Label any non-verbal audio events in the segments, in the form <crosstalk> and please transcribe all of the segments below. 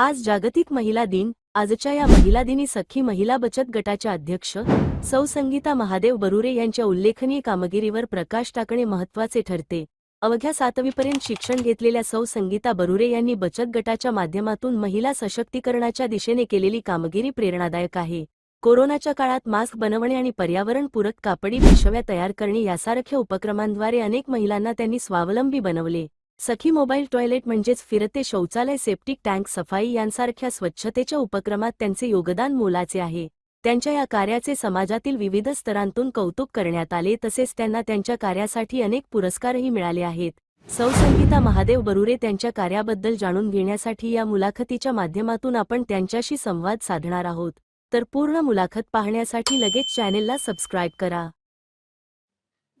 आज जागतिक महिला दिन. आजच्या या महिला दिनी सखी महिला बचत गटाच्या अध्यक्ष सौ संगीता महादेव बरुरे यांच्या उल्लेखनीय कामगिरीवर प्रकाश टाकणे महत्त्वाचे ठरते. अवघ्या सातवीपर्यंत शिक्षण घेतलेल्या सौ संगीता बरुरे यांनी बचत गटाच्या माध्यमातून महिला सशक्तीकरणाच्या दिशेने केलेली कामगिरी प्रेरणादायक आहे. कोरोनाच्या काळात मास्क बनवणे आणि पर्यावरणपूरक कापडी पिशव्या तयार करणे यासारख्या उपक्रमांद्वारे अनेक महिलांना त्यांनी स्वावलंबी बनवले. सखी मोबाईल टॉयलेट म्हणजेच फिरते शौचालय सेप्टिक टँक सफाई यांसारख्या स्वच्छतेच्या उपक्रमात त्यांचे योगदान मोलाचे आहे. त्यांच्या या कार्याचे समाजातील विविध स्तरांतून कौतुक करण्यात आले तसेच त्यांना त्यांच्या कार्यासाठी अनेक पुरस्कारही मिळाले आहेत. सौसंगीता महादेव बरुरे त्यांच्या कार्याबद्दल जाणून घेण्यासाठी या मुलाखतीच्या माध्यमातून आपण त्यांच्याशी संवाद साधणार आहोत. तर पूर्ण मुलाखत पाहण्यासाठी लगेच चॅनेलला सबस्क्राईब करा.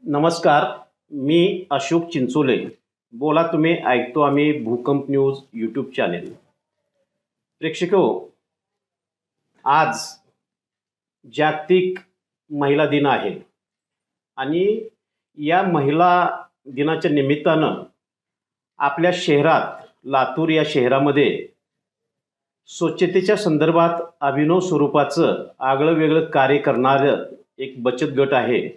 नमस्कार मी अशोक चिंचोले. बोला तुम्ही ऐकतो आम्ही भूकंप न्यूज यूट्यूब चॅनेल प्रेक्षको आज जागतिक महिला दिन आहे. आणि या महिला दिनाच्या निमित्तानं आपल्या शहरात लातूर या शहरामध्ये स्वच्छतेच्या संदर्भात अभिनव स्वरूपाचं आगळं वेगळं कार्य करणारं एक बचत गट आहे.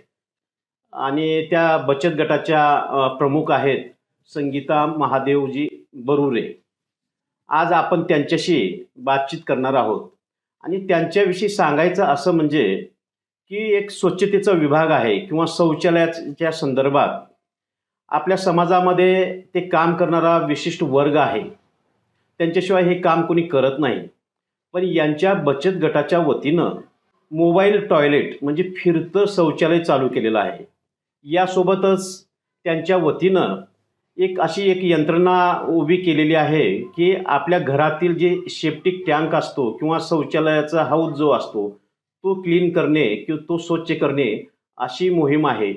आणि त्या बचत गटाच्या प्रमुख आहेत संगीता महादेवजी बरुरे. आज आपण त्यांच्याशी बातचीत करणार आहोत. आणि त्यांच्याविषयी सांगायचं असं म्हणजे की एक स्वच्छतेचा विभाग आहे किंवा शौचालयाच्या संदर्भात आपल्या समाजामध्ये ते काम करणारा विशिष्ट वर्ग आहे. त्यांच्याशिवाय हे काम कोणी करत नाही. पण यांच्या बचत गटाच्या वतीनं मोबाईल टॉयलेट म्हणजे फिरतं शौचालय चालू केलेलं आहे. यासोबतच त्यांच्या वतीनं एक अशी एक यंत्रणा उभी केलेली आहे की आपल्या घरातील जे सेप्टिक टँक असतो किंवा शौचालयाचा हाऊस जो असतो तो क्लीन करणे किंवा तो स्वच्छ करणे अशी मोहीम आहे.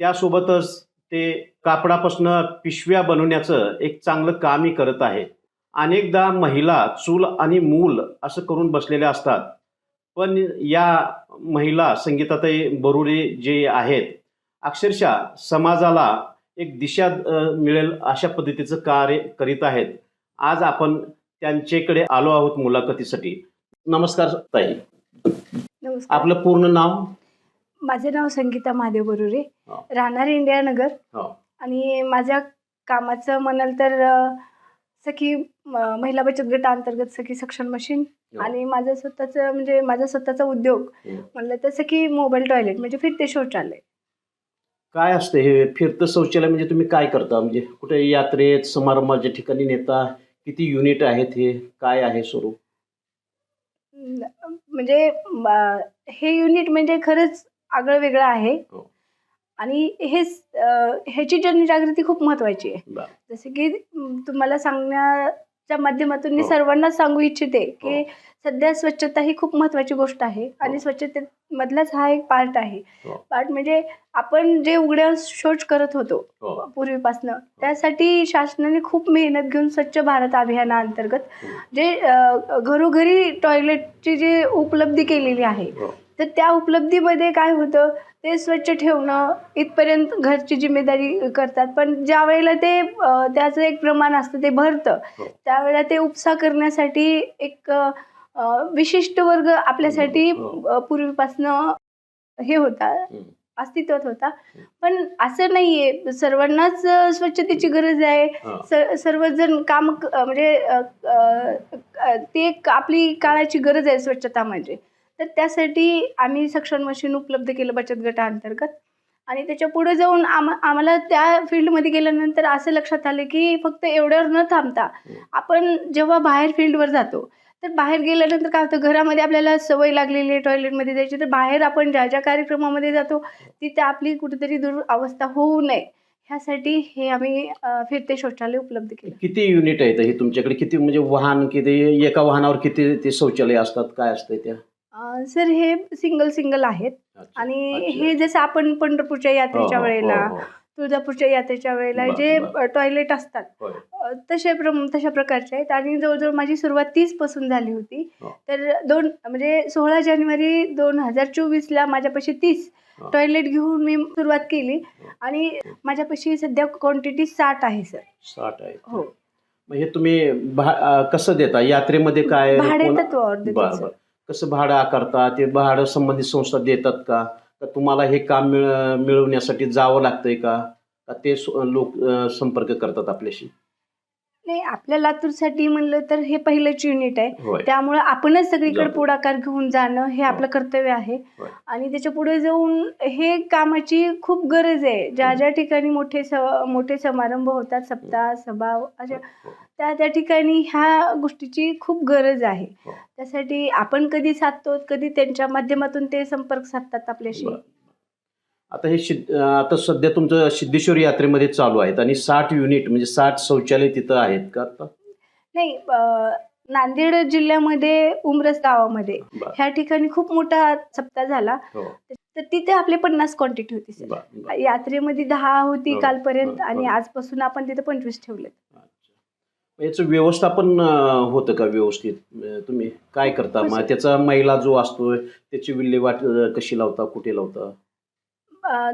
त्यासोबतच ते कापडापासनं पिशव्या बनवण्याचं एक चांगलं कामही करत आहे अनेकदा महिला चूल आणि मूल असं करून बसलेल्या असतात. पण या महिला संगीताताई बरुरे जे आहेत अक्षरशः समाजाला एक दिशा मिळेल अशा पद्धतीचं कार्य करीत आहेत आज आपण त्यांच्याकडे आलो आहोत मुलाखतीसाठी नमस्कार ताई नमस्कार आपलं पूर्ण नाव माझे नाव संगीता महादेव बरुरे हो. राहणार इंडिया नगर हो. आणि माझ्या कामाचं म्हणाल तर सखी महिला बचत गटाअंतर्गत सखी सक्षम मशीन हो. आणि माझं स्वतःचं म्हणजे माझा स्वतःचा उद्योग. म्हणलं तर सखी मोबाईल टॉयलेट म्हणजे फिरते शौचालय काय असतं हे? फिरतं शौचालय म्हणजे तुम्ही काय करता? म्हणजे कुठे यात्रेत समारंभाच्या ठिकाणी नेता? किती युनिट आहेत हे? काय आहे स्वरूप? म्हणजे हे युनिट म्हणजे खरंच आगळं वेगळं आहे. हो. आणि हेच अ, ह्याची जनजागृती खूप महत्त्वाची आहे. बरं. जसे की तुम्हाला सांगण्याच्या माध्यमातून मी हो. सर्वांनाच सांगू इच्छिते की हो. सध्या स्वच्छता ही खूप महत्त्वाची गोष्ट आहे आणि स्वच्छतेमधलाच हा एक पार्ट आहे हो. पार्ट म्हणजे आपण जे उघड्या शौच करत होतो हो. पूर्वीपासनं त्यासाठी शासनाने खूप मेहनत घेऊन स्वच्छ भारत अभियानाअंतर्गत हं. जे अ, घरोघरी टॉयलेटची जी उपलब्धी केलेली आहे हो. तर त्या उपलब्धीमध्ये काय होतं ते स्वच्छ ठेवणं इथपर्यंत घरची जिम्मेदारी करतात पण ज्या वेळेला ते त्याचं एक प्रमाण असतं ते भरतं हो. त्यावेळेला ते उपसा करण्यासाठी एक विशिष्ट वर्ग आपल्यासाठी हो. पूर्वीपासनं हे होता. अस्तित्वात होता पण असं नाहीये सर्वांनाच स्वच्छतेची गरज आहे. स सर्वजण काम म्हणजे ते एक आपली काळाची गरज आहे स्वच्छता म्हणजे तर त्यासाठी आम्ही सक्षम मशीन उपलब्ध केलं बचत गटाअंतर्गत. आणि त्याच्या पुढे जाऊन आम आम्हाला त्या फील्डमध्ये गेल्यानंतर असं लक्षात आलं की फक्त एवढ्यावर न थांबता आपण जेव्हा बाहेर फील्डवर जातो तर बाहेर गेल्यानंतर काय होतं? घरामध्ये आपल्याला सवय लागलेली आहे टॉयलेटमध्ये जायची. तर बाहेर आपण ज्या ज्या कार्यक्रमामध्ये जातो तिथे आपली कुठेतरी दुरवस्था होऊ नये. ह्यासाठी हे आम्ही फिरते शौचालय उपलब्ध केलं. किती युनिट आहेत हे तुमच्याकडे किती म्हणजे वाहन किती एका वाहनावर किती ते शौचालय असतात? काय असतं त्या? सर हे सिंगल सिंगल आहेत. आणि. हे जसं आपण पंढरपूरच्या हो, यात्रेच्या हो, वेळेला हो, हो. तुळजापूरच्या यात्रेच्या वेळेला जे. टॉयलेट असतात तसे प्रम तशा प्रकारचे आहेत आणि जवळजवळ माझी सुरुवात तीसपासून झाली होती हो. तर दोन म्हणजे सोळा जानेवारी दोन हजार चोवीसला माझ्यापाशी तीस हो. टॉयलेट घेऊन मी सुरुवात केली आणि माझ्यापाशी सध्या क्वांटिटी साठ आहे सर साठ आहे हो हे तुम्ही कसं देता यात्रेमध्ये काय भाडे तत्वावर देतो कसं भाडं आकारता ते भाडं संबंधित संस्था देतात का? का तुम्हाला हे काम मिळ मिळवण्यासाठी जावं लागतंय का? का ते लोक संपर्क करतात आपल्याशी? नाही आपल्या लातूरसाठी म्हणलं तर हे पहिलंच युनिट आहे. त्यामुळं आपणच सगळीकडे. पुढाकार घेऊन जाणं हे आपलं कर्तव्य आहे. आणि त्याच्या पुढे जाऊन हे कामाची खूप गरज आहे. ज्या ज्या ठिकाणी मोठे स मोठे समारंभ होतात सप्ताह सभा अशा त्या त्या ठिकाणी ह्या गोष्टीची खूप गरज आहे हो. त्यासाठी आपण कधी साधतो कधी त्यांच्या माध्यमातून ते संपर्क साधतात आपल्याशी. आता हे सिद्ध आता सध्या तुमचं सिद्धेश्वर यात्रेमध्ये चालू आहेत आणि साठ युनिट म्हणजे साठ शौचालय तिथं आहेत का आता नाही नांदेड जिल्ह्यामध्ये उमरस गावामध्ये. ह्या ठिकाणी खूप मोठा सप्ताह झाला हो. तर तिथे आपले पन्नास क्वांटिटी होती सर. यात्रेमध्ये दहा होती कालपर्यंत आणि. आजपासून आपण तिथे पंचवीस ठेवले अच्छा. याचं व्यवस्थापन अं, होतं का व्यवस्थित? अं, तुम्ही काय करता? मग त्याचा मैला जो असतो त्याची विल्हेवाट अं, कशी लावता? कुठे लावता?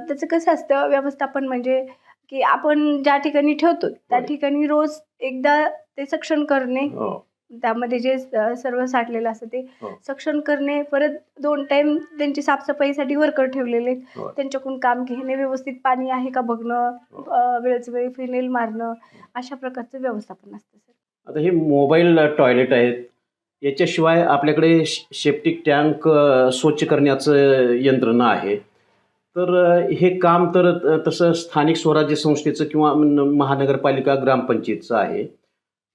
त्याचं कसं असतं व्यवस्थापन म्हणजे की आपण ज्या ठिकाणी ठेवतो त्या. ठिकाणी रोज एकदा ते सक्शन करणे हो. त्यामध्ये जे सर्व साठलेलं असतं ते हो. सक्शन करणे परत दोन टाइम त्यांची साफसफाईसाठी वर्कर ठेवलेले हो. त्यांच्याकडून काम घेणे व्यवस्थित पाणी आहे का बघणं हो. वेळेचं वेळी फिनेल मारणं अशा प्रकारचं व्यवस्थापन असतं सर आता हे मोबाईल टॉयलेट आहेत याच्याशिवाय आपल्याकडे शेप्टिक टँक स्वच्छ करण्याचं यंत्रणा आहे तर हे काम तर तसं स्थानिक स्वराज्य संस्थेचं किंवा महानगरपालिका ग्रामपंचायतचं आहे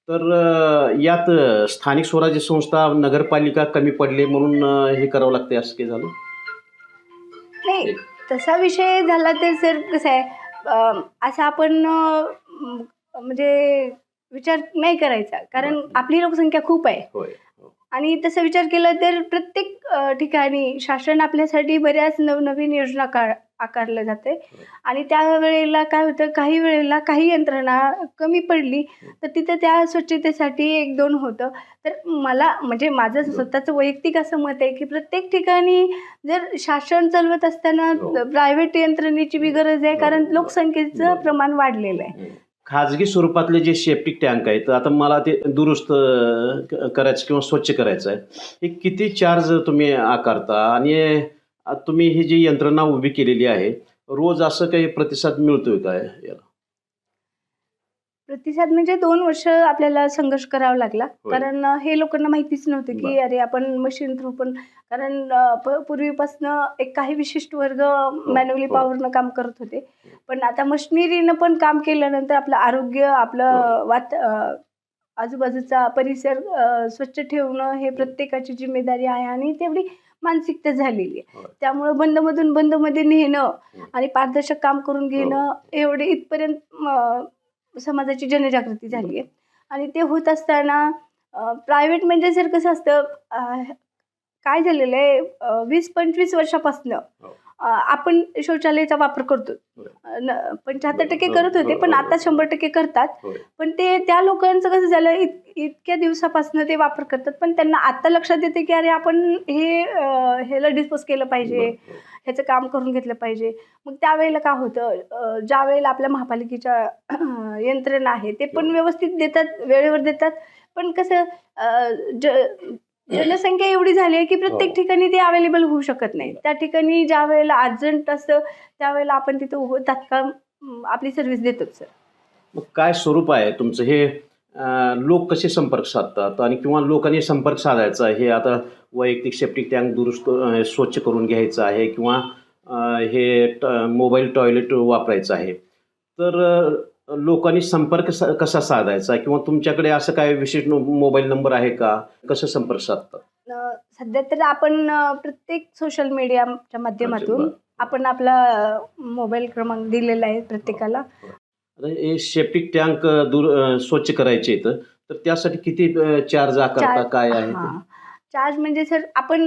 तर यात स्थानिक स्वराज्य संस्था नगरपालिका कमी पडले म्हणून हे करावं लागते असं काही झालं? नाही तसा विषय झाला तर सर कसं आहे असं आपण म्हणजे विचार नाही करायचा. कारण. आपली लोकसंख्या खूप आहे. होय आणि तसा विचार केला तर प्रत्येक ठिकाणी शासन आपल्यासाठी बऱ्याच नवनवीन योजना आकारल्या जाते आणि त्यावेळेला काय होतं काही वेळेला काही यंत्रणा कमी पडली तर तिथं त्या स्वच्छतेसाठी एक दोन होतं तर मला म्हणजे माझं स्वतःचं वैयक्तिक असं मत आहे की प्रत्येक ठिकाणी जर शासन चालवत असताना हो. प्रायव्हेट यंत्रणेची बी गरज आहे कारण. लोकसंख्येचं. प्रमाण वाढलेलं आहे खाजगी स्वरूपातले जे सेप्टिक टँक आहेत आता मला ते दुरुस्त करायचं किंवा स्वच्छ करायचं आहे हे किती चार्ज तुम्ही आकारता आणि तुम्ही ही जी यंत्रणा उभी केलेली आहे रोज असं काही प्रतिसाद मिळतोय काय याला प्रतिसाद म्हणजे दोन वर्ष आपल्याला संघर्ष करावा लागला होय. कारण अ, हे लोकांना माहितीच नव्हतं की बरं. अरे आपण मशीन थ्रू पण कारण अ, प- पूर्वीपासनं एक काही विशिष्ट वर्ग मॅन्युअली हो. पॉवरनं काम करत होते पण आता मशिनरीनं पण काम केल्यानंतर आपलं आरोग्य आपलं हो. वात अ, आजूबाजूचा परिसर अ, स्वच्छ ठेवणं हे प्रत्येकाची जिम्मेदारी आहे आणि तेवढी मानसिकता झालेली आहे. त्यामुळं बंदमधून बंदमध्ये नेणं हं. आणि पारदर्शक काम करून घेणं एवढे इथपर्यंत समाजाची जनजागृती झाली आहे आणि ते होत असताना प्रायव्हेट म्हणजे जर कसं असतं काय झालेलं आहे वीस पंचवीस वर्षापासनं हो. आपण शौचालयाचा वापर करतो. पंच्याहत्तर टक्के करत होते पण आता. शंभर टक्के करतात. पण ते त्या लोकांचं कसं झालं इत इतक्या दिवसापासनं ते वापर करतात पण त्यांना आता लक्षात येते की अरे आपण हे ह्याला डिस्पोज केलं पाहिजे. ह्याचं काम करून घेतलं पाहिजे मग त्यावेळेला काय होतं ज्या वेळेला आपल्या महापालिकेच्या <clears throat> यंत्रणा आहे ते पण. व्यवस्थित देतात वेळेवर देतात पण कसं ज जनसंख्या एवढी झाली आहे की प्रत्येक हो. ठिकाणी ते अवेलेबल होऊ शकत नाही. त्या ठिकाणी ज्या वेळेला अर्जंट असतं त्यावेळेला आपण तिथं उभं तात्काळ आपली सर्व्हिस देतोच सर मग काय स्वरूप आहे तुमचं? हे लोक कसे संपर्क साधतात आणि किंवा लोकांनी संपर्क साधायचा हे आता वैयक्तिक सेप्टिक टँक दुरुस्त स्वच्छ करून घ्यायचं आहे किंवा हे मोबाईल टॉयलेट वापरायचं आहे. तर लोकांनी संपर्क कसा साधायचा? किंवा तुमच्याकडे असं काय विशेष मोबाईल नंबर आहे का? कसं संपर्क साधतात सध्या तर आपण प्रत्येक सोशल मीडियाच्या माध्यमातून. आपण आपला मोबाईल क्रमांक दिलेला आहे प्रत्येकाला. हे सेप्टिक टँक दूर स्वच्छ करायचे तर त्यासाठी किती चार्ज आकारता काय आहे. चार्ज म्हणजे सर आपण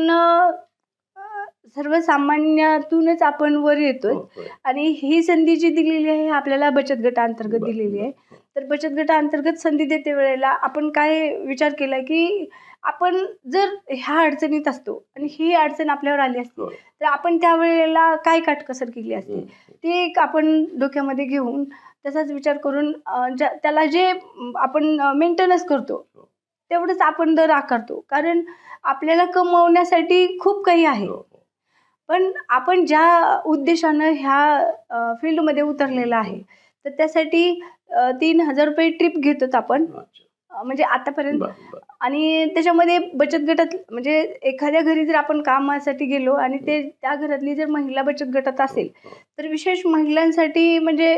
सर्वसामान्यातूनच आपण वर येतोय हो. आणि ही संधी जी दिलेली आहे आपल्याला बचत गटाअंतर्गत दिलेली आहे. तर बचत गटाअंतर्गत संधी देते वेळेला आपण काय विचार केला की आपण जर ह्या अडचणीत असतो आणि ही अडचण आपल्यावर आली असती. तर आपण त्यावेळेला काय काटकसर केली असती हं. ते एक आपण डोक्यामध्ये घेऊन तसाच विचार करून ज्या त्याला जे आपण मेंटेनन्स करतो तेवढंच आपण दर आकारतो कारण आपल्याला कमवण्यासाठी खूप काही आहे हो, हो. पण आपण ज्या उद्देशानं ह्या फील्डमध्ये उतरलेलं आहे तर त्यासाठी तीन हजार रुपये ट्रिप घेतोत आपण. म्हणजे आतापर्यंत. आणि त्याच्यामध्ये बचत गटात म्हणजे एखाद्या घरी जर आपण कामासाठी गेलो आणि ते त्या घरातली जर महिला बचत गटात असेल हो, हो. तर विशेष महिलांसाठी म्हणजे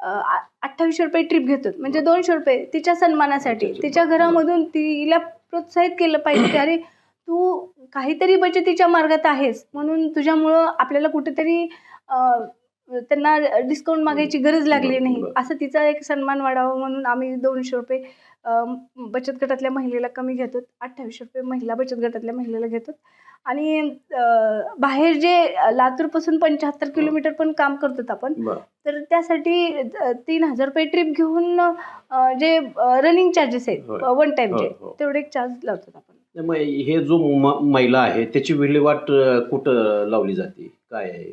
अठ्ठावीसशे रुपये ट्रिप घेतात. म्हणजे दोनशे रुपये तिच्या सन्मानासाठी. तिच्या. घरामधून तिला प्रोत्साहित केलं पाहिजे की अरे तू काहीतरी बचतीच्या मार्गात आहेस म्हणून तुझ्यामुळं आपल्याला कुठेतरी त्यांना डिस्काउंट मागायची गरज लागली नाही. असं तिचा एक सन्मान वाढावा म्हणून आम्ही दोनशे रुपये बचत गटातल्या महिलेला कमी घेतो अठ्ठावीसशे रुपये महिला बचत गटातल्या महिलेला घेतो आणि बाहेर जे लातूरपासून पंच्याहत्तर किलोमीटर पण काम करतो आपण. तर त्यासाठी तीन हजार रुपये ट्रिप घेऊन जे रनिंग चार्जेस आहेत. वन टाईमचे हो, हो. तेवढे एक चार्ज लावतात आपण हे जो म- महिला आहे त्याची विल्हेवाट अ, कुठं लावली जाते? काय आहे?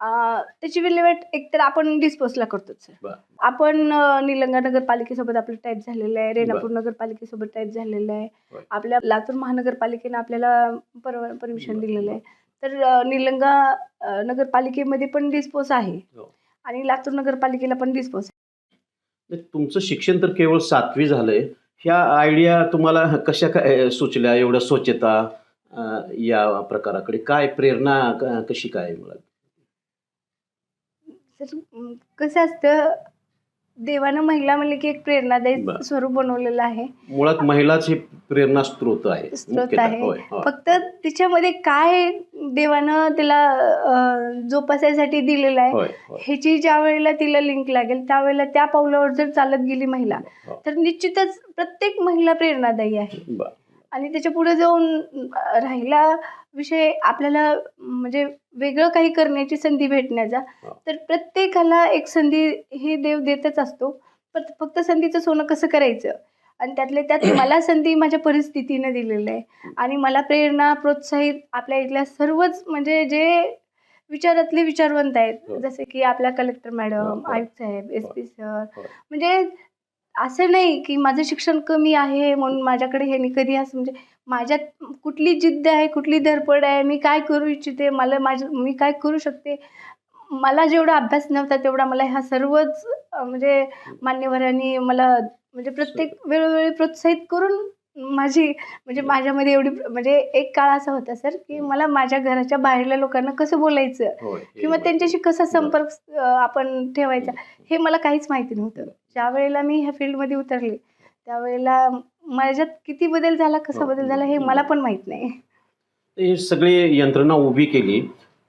अ, त्याची विल्हेवाट एकतर आपण डिस्पोजला करतो सर. बरं. आपण अ, निलंगा नगरपालिकेसोबत आपलं टाईप झालेलं आहे रेणापूर नगरपालिकेसोबत टाईप झालेलं आहे. आपल्या लातूर महानगरपालिकेनं आपल्याला पर परमिशन दिलेलं आहे. तर अ, निलंगा अ, नगरपालिकेमध्ये पण डिस्पोज आहे हो. आणि लातूर नगरपालिकेला पण डिस्पोज म्हणजे तुमचं शिक्षण तर केवळ सातवी झालंय. ह्या आयडिया तुम्हाला कशा काय सुचल्या? एवढ्या स्वच्छता या प्रकाराकडे. काय प्रेरणा कशी काय मला कसं असतं देवानं महिला म्हणले की एक प्रेरणादायी. स्वरूप बनवलेलं आहे मुळात महिलाच हे प्रेरणा स्त्रोत आहे स्त्रोत. आहे. होय. फक्त तिच्यामध्ये काय देवानं तिला जोपासायसाठी दिलेलं आहे होय, होय. ह्याची ज्या वेळेला तिला लिंक लागेल त्यावेळेला त्या पावलावर जर चालत गेली महिला हो. तर निश्चितच प्रत्येक महिला प्रेरणादायी आहे. आणि त्याच्या पुढे जाऊन राहिला विषय आपल्याला म्हणजे वेगळं काही करण्याची संधी भेटण्याचा हा. तर प्रत्येकाला एक संधी ही देव देतच असतो पण फक्त संधीचं सोनं कसं करायचं आणि त्यातल्या त्यात <coughs> मला संधी माझ्या परिस्थितीनं दिलेलं आहे आणि मला प्रेरणा प्रोत्साहित आपल्या इथल्या सर्वच म्हणजे जे विचारातले विचारवंत आहेत हो. जसे की आपल्या कलेक्टर मॅडम हो. आयुक्त साहेब एस पी सर हो. म्हणजे असं नाही की माझं शिक्षण कमी आहे म्हणून माझ्याकडे हे नाही कधी असं म्हणजे माझ्यात कुठली जिद्द आहे कुठली धडपड आहे मी काय करू इच्छिते मला माझं मी काय करू शकते? मला जेवढा अभ्यास नव्हता तेवढा मला ह्या सर्वच म्हणजे मान्यवरांनी मला म्हणजे प्रत्येक वेळोवेळी प्रोत्साहित करून माझी म्हणजे माझ्यामध्ये एवढी म्हणजे एक काळ असा होता सर की मला माझ्या घराच्या बाहेरल्या लोकांना कसं बोलायचं? किंवा. त्यांच्याशी कसा संपर्क आपण ठेवायचा? हे मला काहीच माहिती नव्हतं. ज्या वेळेला मी ह्या फील्डमध्ये उतरले त्यावेळेला माझ्यात किती बदल झाला कसा. बदल झाला हे मला पण माहीत नाही हे सगळी यंत्रणा उभी केली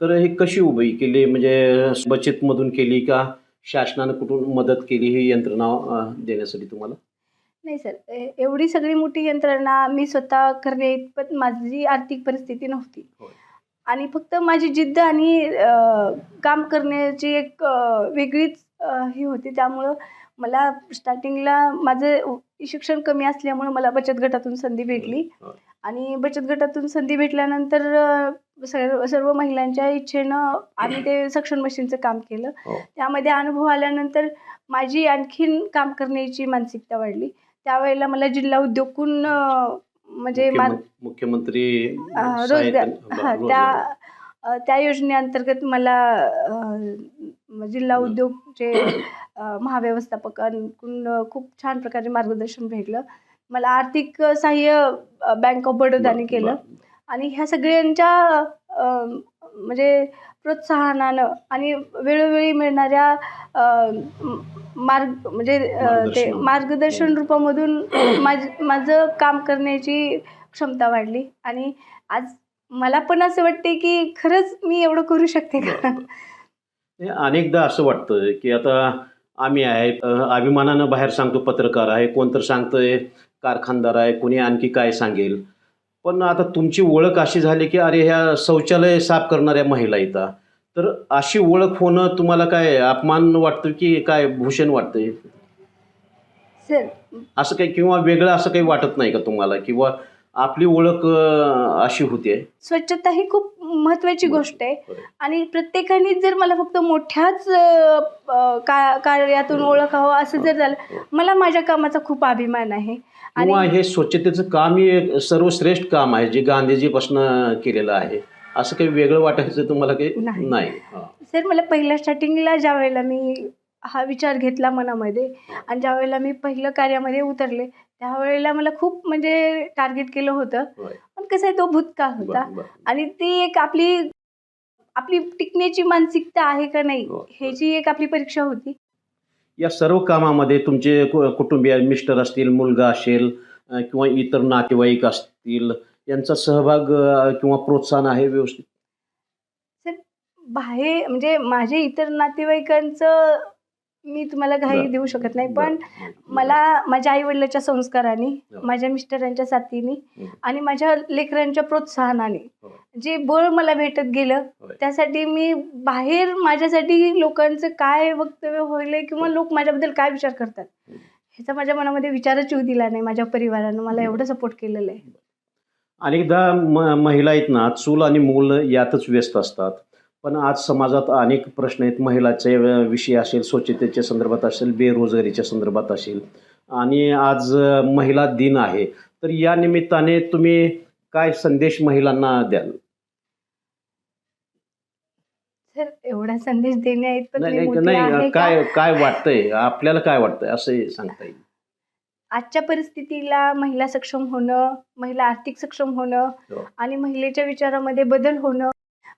तर हे कशी उभी केली म्हणजे बचतमधून केली का शासनानं कुठून मदत केली ही यंत्रणा देण्यासाठी तुम्हाला नाही सर एवढी सगळी मोठी यंत्रणा मी स्वतः करणे इतपत माझी आर्थिक परिस्थिती नव्हती. आणि फक्त माझी जिद्द आणि काम करण्याची एक वेगळीच ही होती त्यामुळं मला स्टार्टिंगला माझं शिक्षण कमी असल्यामुळं मला बचत गटातून संधी भेटली. आणि बचत गटातून संधी भेटल्यानंतर सर्व सर्व महिलांच्या इच्छेनं आम्ही ते सक्शन मशीनचं काम केलं हो. त्यामध्ये अनुभव आल्यानंतर माझी आणखीन काम करण्याची मानसिकता वाढली त्यावेळेला मला जिल्हा उद्योगकून अ, म्हणजे मुख्यमंत्री रोजगार हां. त्या त्या योजनेअंतर्गत मला जिल्हा. उद्योगचे महाव्यवस्थापकांकडून खूप छान प्रकारे मार्गदर्शन भेटलं मला आर्थिक सहाय्य बँक ऑफ बडोदाने केलं. आणि ह्या सगळ्यांच्या म्हणजे प्रोत्साहनानं आणि वेळोवेळी मिळणाऱ्या मार्ग म्हणजे ते मार्गदर्शन. मार्गदर्शन रूपामधून माझ माझं काम करण्याची क्षमता वाढली आणि आज मला पण असं वाटते की खरंच मी एवढं करू शकते का. हे अनेकदा असं वाटतं की आता आम्ही आहे अभिमानानं बाहेर सांगतो पत्रकार आहे कोण तर सांगतंय कारखानदार आहे कोणी आणखी काय सांगेल. पण आता तुमची ओळख अशी झाली की अरे ह्या शौचालय साफ करणाऱ्या महिला येतात तर अशी ओळख होणं तुम्हाला काय अपमान वाटतं की काय भूषण वाटतंय? सर. असं काही किंवा वेगळं असं काही वाटत नाही का तुम्हाला? किंवा आपली ओळख अशी होते स्वच्छता ही खूप महत्त्वाची. गोष्ट आहे. आणि प्रत्येकाने जर मला फक्त मोठ्याच का कार्यातून ओळखावं असं जर झालं मला माझ्या कामाचा खूप अभिमान आहे. आणि हे स्वच्छतेचं काम हे सर्वश्रेष्ठ काम आहे जे गांधीजीपासून केलेलं आहे. असं काही वेगळं वाटायचं तुम्हाला काही? नाही. सर मला पहिल्या स्टार्टिंगला ज्या वेळेला मी हा विचार घेतला मनामध्ये आणि ज्या वेळेला मी पहिलं कार्यामध्ये उतरले त्यावेळेला मला खूप म्हणजे टार्गेट केलं होतं. कसं आहे तो भूतकाळ होता. आणि ती एक आपली आपली टिकण्याची मानसिकता आहे का नाही हो. ह्याची एक आपली परीक्षा होती या सर्व कामामध्ये तुमचे कुटुंबीय मिस्टर असतील मुलगा असेल किंवा इतर नातेवाईक असतील यांचा सहभाग किंवा प्रोत्साहन आहे व्यवस्थित बाहेर म्हणजे माझे इतर नातेवाईकांचं मी तुम्हाला काही बरं. देऊ शकत नाही पण. मला माझ्या आईवडिलाच्या संस्काराने. माझ्या मिस्टरांच्या साथीने. आणि माझ्या लेकरांच्या प्रोत्साहनाने. जे बळ मला भेटत गेलं. त्यासाठी मी बाहेर माझ्यासाठी लोकांचं काय वक्तव्य होईल किंवा लोक माझ्याबद्दल काय विचार करतात. ह्याचा माझ्या मनामध्ये विचारच येऊ दिला नाही माझ्या परिवारानं मला एवढं सपोर्ट केलेलं आहे अनेकदा म महिला आहेत ना चूल आणि मूल यातच व्यस्त असतात पण आज समाजात अनेक प्रश्न आहेत. महिलाचे विषय असेल स्वच्छतेच्या संदर्भात असेल बेरोजगारीच्या संदर्भात असेल. आणि आज महिला दिन आहे. तर या निमित्ताने तुम्ही काय संदेश महिलांना द्याल? सर एवढा संदेश देण्या इतपत नाही मी नाही, मोठी आहे नाही का? काय काय वाटतंय? आपल्याला काय वाटतंय? असं सांगता येईल. आजच्या परिस्थितीला महिला सक्षम होणं महिला आर्थिक सक्षम होणं हो. आणि महिलेच्या विचारामध्ये बदल होणं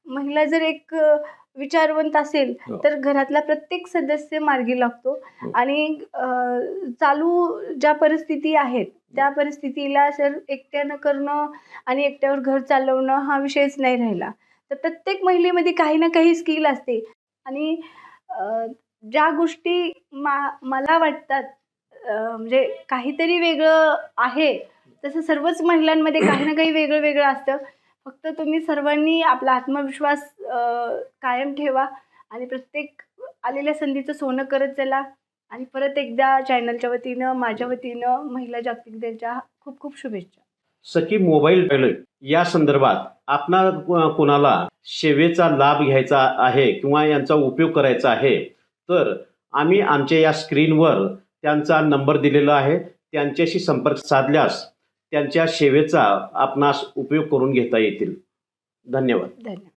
महिला जर एक विचारवंत असेल हो. तर घरातला प्रत्येक सदस्य मार्गी लागतो हो. आणि चालू ज्या परिस्थिती आहेत त्या परिस्थितीला सर एकट्यानं करणं आणि एकट्यावर घर चालवणं हा विषयच नाही राहिला तर प्रत्येक महिलेमध्ये काही ना काही स्किल असते आणि ज्या गोष्टी मा मला वाटतात म्हणजे काहीतरी वेगळं आहे तसं सर्वच महिलांमध्ये काही ना काही वेगळं वेगळं असतं फक्त तुम्ही सर्वांनी आपला आत्मविश्वास कायम ठेवा आणि प्रत्येक आलेल्या संधीचं सोनं करत चला. आणि परत एकदा चॅनलच्या वतीनं माझ्या वतीनं महिला जागतिक दिनाच्या खूप खूप शुभेच्छा. सखी मोबाईल टॉयलेट या संदर्भात आपणा कोणाला सेवेचा लाभ घ्यायचा आहे किंवा यांचा उपयोग करायचा आहे तर आम्ही आमच्या या स्क्रीनवर त्यांचा नंबर दिलेला आहे. त्यांच्याशी संपर्क साधल्यास त्यांच्या सेवेचा आपणास उपयोग करून घेता येतील. धन्यवाद. धन्यवाद.